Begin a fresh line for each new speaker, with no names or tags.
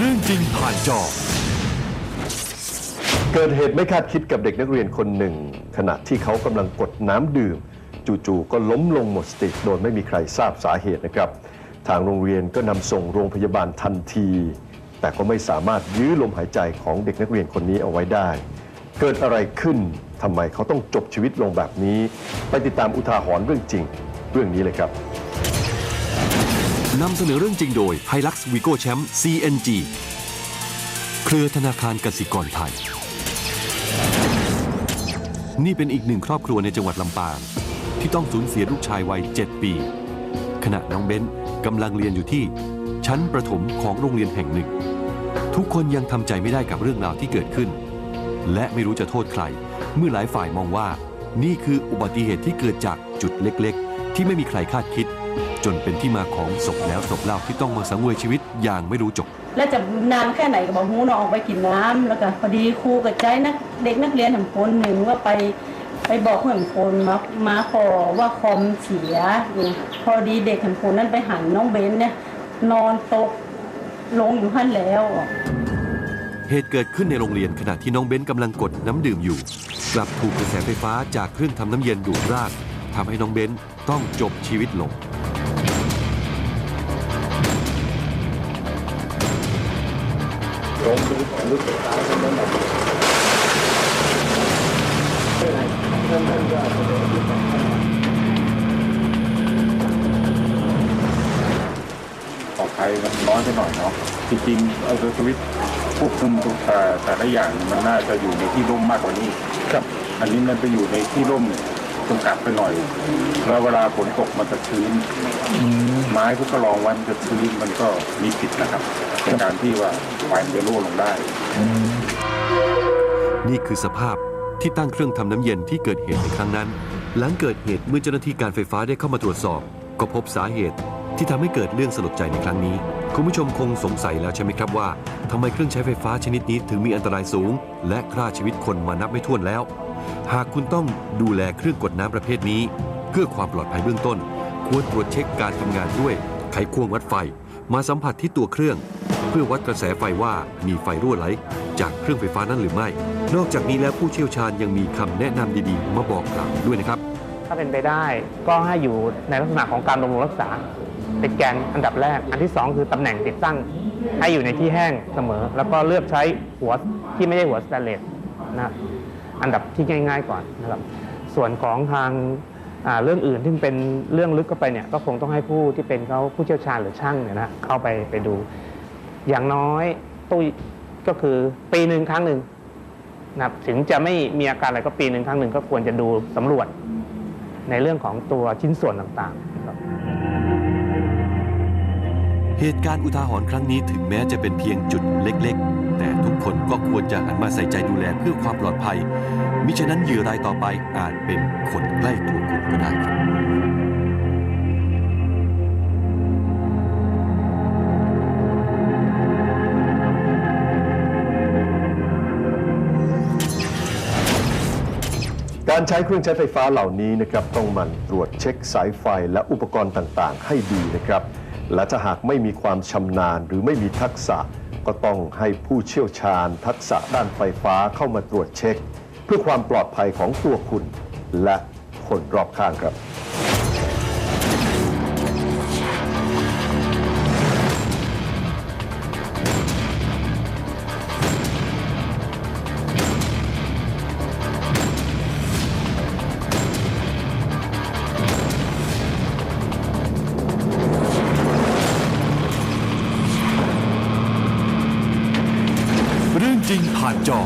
เรื่องจริงผ่านจอ
เกิดเหตุไม่คาดคิดกับเด็กนักเรียนคนหนึ่ง ขณะที่เขากำลังกดน้ำดื่ม จู่ๆก็ล้มลงหมดสติโดยไม่มีใครทราบสาเหตุนะครับ ทางโรงเรียนก็นำส่งโรงพยาบาลทันที แต่ก็ไม่สามารถยื้อลมหายใจของเด็กนักเรียนคนนี้เอาไว้ได้ เกิดอะไรขึ้นทำไมเขาต้องจบชีวิตลงแบบนี้ ไปติดตามอุทาหรณ์เรื่องจริง เรื่องนี้เลยครับ
นำเสนอเรื่องจริงโดย Hilux Vigo Champ CNG เครือธนาคารกสิกรไทย นี่เป็นอีกหนึ่งครอบครัวในจังหวัดลำปาง ที่ต้องสูญเสียลูกชายวัย 7 ปี ขณะน้องเบ้นกำลังเรียนอยู่ที่ ชั้นประถมของโรงเรียนแห่งหนึ่ง ทุกคนยังทำใจไม่ได้กับเรื่องราวที่เกิดขึ้น และไม่รู้จะโทษใคร เมื่อหลายฝ่ายมองว่า นี่คืออุบัติเหตุที่เกิดจากจุดเล็กๆ ที่ไม่มีใครคาดคิด จนเป็นที่มาของศพแล้วศพเล่าที่ต้องมาสังเวยชีวิตอย่างไม่รู้จบ
แล้วจะนานแค่ไหนก็บอกหูน้องออกไปกินน้ำแล้วก็พอดีครูกับใจนักเด็กนักเรียนแห่งคนหนึ่งว่าไปไปบอกผู้แห่งคนมามาขอว่าคอมเสียนี่พอดีเด็กแห่งคนนั้นไปหันน้องเบนเนี่ยนอนตกลงอยู่ขั้นแล้ว
เหตุเกิดขึ้นในโรงเรียนขณะที่น้องเบ้นกำลังกดน้ำดื่มอยู่ กลับถูกกระแสไฟฟ้าจากเครื่องทำน้ำเย็นดูดร่าง ทำให้น้องเบ้นต้องจบชีวิตลง
ปลอดภัยมันน้อยไปหน่อยเนาะ จริงๆเอาสวิตช์ควบคุมทุกแต่แต่ละอย่างมันน่าจะอยู่ในที่ร่มมากกว่านี้ครับ อันนี้มันไปอยู่ในที่ร่มเลย จำกัดไปหน่อย แล้วเวลาฝนตกมันจะชื้น ไม้พวกกระรองไว้มันจะชื้นมันก็มีผิดนะครับในการที่ว่าไฟมันจะรั่วลงได้
นี่คือสภาพที่ตั้งเครื่องทำน้ำเย็นที่เกิดเหตุในครั้งนั้น หลังเกิดเหตุเมื่อเจ้าหน้าที่การไฟฟ้าได้เข้ามาตรวจสอบ ก็พบสาเหตุที่ทำให้เกิดเรื่องสลดใจในครั้งนี้ คุณผู้ชมคงสงสัยแล้วใช่ไหมครับว่าทำไมเครื่องใช้ไฟฟ้าชนิดนี้ถึงมีอันตรายสูง และฆ่าชีวิตคนมานับไม่ถ้วนแล้ว หากคุณต้องดูแลเครื่องกดน้ำประเภทนี้ เพื่อความปลอดภัยเบื้องต้น ควรตรวจเช็คการทำงานด้วยไขควงวัดไฟ มาสัมผัสที่ตัวเครื่อง เพื่อวัดกระแสไฟว่ามีไฟรั่วไหล จากเครื่องไฟฟ้านั้นหรือไม่ นอกจากนี้แล้วผู้เชี่ยวชาญยังมีคำแนะนำดีๆ มาบอกกล่าวด้วยนะครับ
ถ้าเป็นไปได้ก็ให้อยู่ในลักษณะของการบำรุงรักษาเป็นแกนอันดับแรก อันที่สองคือตำแหน่งติดตั้ง ให้อยู่ในที่แห้งเสมอ แล้วก็เลือกใช้หัวที่ไม่ใช่หัวสแตนเลสนะ อันดับที่ง่าย ๆ ก่อนนะครับ ส่วนของทางเรื่องอื่นที่เป็นเรื่องลึกเข้าไปเนี่ยก็คงต้องให้ผู้ที่เป็นเขาผู้เชี่ยวชาญหรือช่างเนี่ยนะเข้าไปไปดู อย่างน้อยตู้ก็คือปีหนึ่งครั้งหนึ่งนะถึงจะไม่มีอาการอะไรก็ปีหนึ่งครั้งหนึ่งก็ควรจะดูสำรวจในเรื่องของตัวชิ้นส่วนต่างๆครับ
เหตุการณ์อุทาหรณ์ครั้งนี้ถึงแม้จะเป็นเพียงจุดเล็กๆแต่ทุก คนก็ควรจะหันมาใส่ใจดูแลเพื่อความปลอดภัย มิฉะนั้นเหยื่อรายต่อไปอาจเป็นคนใกล้ตัวคุณก็ได้ครับ
การใช้เครื่องใช้ไฟฟ้าเหล่านี้นะครับต้องหมันตรวจเช็คสายไฟและอุปกรณ์ต่างๆ ให้ดีนะครับ และถ้าหากไม่มีความชำนาญหรือไม่มีทักษะ ก็ต้องให้ผู้เชี่ยวชาญทักษะด้านไฟฟ้าเข้ามาตรวจเช็ค เพื่อความปลอดภัยของตัวคุณ และคนรอบข้างครับ
ผ่านจอ